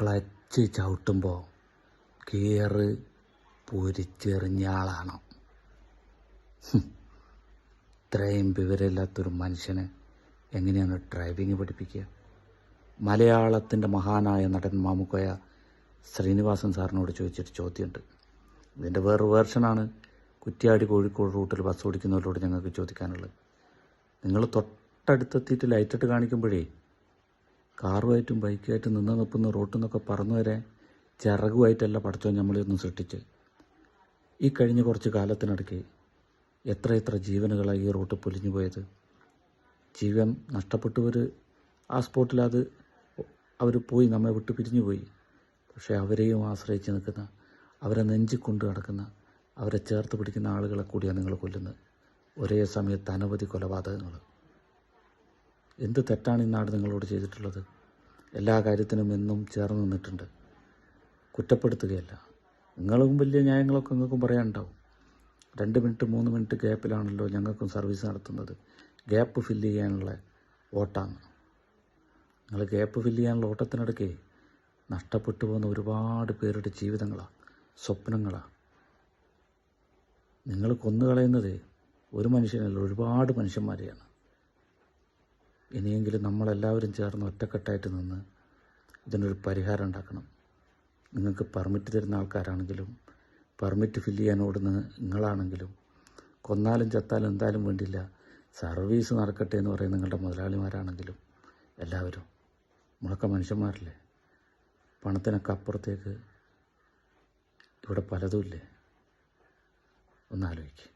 Clutch ചവിട്ടുമ്പോൾ gear പൊരിച്ചെറിഞ്ഞ ആളാണ്. ഇത്രയും വിവരമില്ലാത്തൊരു മനുഷ്യന് എങ്ങനെയാണ് ഡ്രൈവിംഗ് പഠിപ്പിക്കുക? മലയാളത്തിന്റെ മഹാനായ നടൻ മാമുക്കോയ ശ്രീനിവാസൻ സാറിനോട് ചോദിച്ചൊരു ചോദ്യമുണ്ട്. ഇതിന്റെ വേറൊരു വേർഷനാണ് കുറ്റ്യാടി കോഴിക്കോട് റൂട്ടിൽ ബസ് ഓടിക്കുന്നവരോട് ഞങ്ങൾക്ക് ചോദിക്കാനുള്ളത്. നിങ്ങൾ തൊട്ടടുത്തെത്തിയിട്ട് ലൈറ്റിട്ട് കാണിക്കുമ്പോഴേ കാറുമായിട്ടും ബൈക്കുമായിട്ടും നിന്ന് നിൽക്കുന്ന റോട്ടിൽ നിന്നൊക്കെ പറന്നു വരെ ചിറകുമായിട്ടല്ല പഠിച്ചോ നമ്മളിന്ന് സൃഷ്ടിച്ച്. ഈ കഴിഞ്ഞ കുറച്ച് കാലത്തിനിടയ്ക്ക് എത്ര എത്ര ജീവനുകളായി ഈ റോട്ട് പൊലിഞ്ഞു പോയത്. ജീവൻ നഷ്ടപ്പെട്ടവർ ആ സ്പോട്ടിൽ അത് അവർ പോയി നമ്മെ വിട്ട് പിരിഞ്ഞു പോയി. പക്ഷേ അവരെയും ആശ്രയിച്ച് നിൽക്കുന്ന അവരെ നെഞ്ചി കൊണ്ട് നടക്കുന്ന അവരെ ചേർത്ത് പിടിക്കുന്ന ആളുകളെ കൂടിയാണ് നിങ്ങൾ കൊല്ലുന്നത്. ഒരേ സമയത്ത് അനവധി കൊലപാതകങ്ങൾ എന്ത് തെറ്റാണ് ഈ നാട് നിങ്ങളോട് ചെയ്തിട്ടുള്ളത്? എല്ലാ കാര്യത്തിനും എന്നും ചേർന്ന് നിന്നിട്ടുണ്ട്. കുറ്റപ്പെടുത്തുകയല്ല. നിങ്ങളും വലിയ ന്യായങ്ങളൊക്കെ നിങ്ങൾക്കും പറയാനുണ്ടാവും. രണ്ട് മിനിറ്റ് മൂന്ന് മിനിറ്റ് ഗ്യാപ്പിലാണല്ലോ ഞങ്ങൾക്കും സർവീസ് നടത്തുന്നത്. ഗ്യാപ്പ് ഫില്ല് ചെയ്യാനുള്ള ഓട്ടാണ്. നിങ്ങൾ ഗ്യാപ്പ് ഫില്ല് ചെയ്യാനുള്ള ഓട്ടത്തിനിടയ്ക്ക് നഷ്ടപ്പെട്ടു പോകുന്ന ഒരുപാട് പേരുടെ ജീവിതങ്ങളാണ് സ്വപ്നങ്ങളാണ് നിങ്ങൾ കൊന്നുകളയുന്നത് ഒരു മനുഷ്യനല്ല ഒരുപാട് മനുഷ്യന്മാരെയാണ്. ഇനിയെങ്കിലും നമ്മളെല്ലാവരും ചേർന്ന് ഒറ്റക്കെട്ടായിട്ട് നിന്ന് ഇതിനൊരു പരിഹാരം ഉണ്ടാക്കണം. നിങ്ങൾക്ക് പെർമിറ്റ് തരുന്ന ആൾക്കാരാണെങ്കിലും പെർമിറ്റ് ഫില്ല് ചെയ്യാൻ ഓടുന്ന നിങ്ങളാണെങ്കിലും കൊന്നാലും ചത്താലും എന്തായാലും വേണ്ടില്ല സർവീസ് നടക്കട്ടെ എന്ന് പറയുന്ന നിങ്ങളുടെ മുതലാളിമാരാണെങ്കിലും എല്ലാവരും നമ്മളൊക്കെ മനുഷ്യന്മാരല്ലേ? പണത്തിനൊക്കെ അപ്പുറത്തേക്ക് ഇവിടെ പലതുമില്ലേ ഒന്നാലോചിക്കുക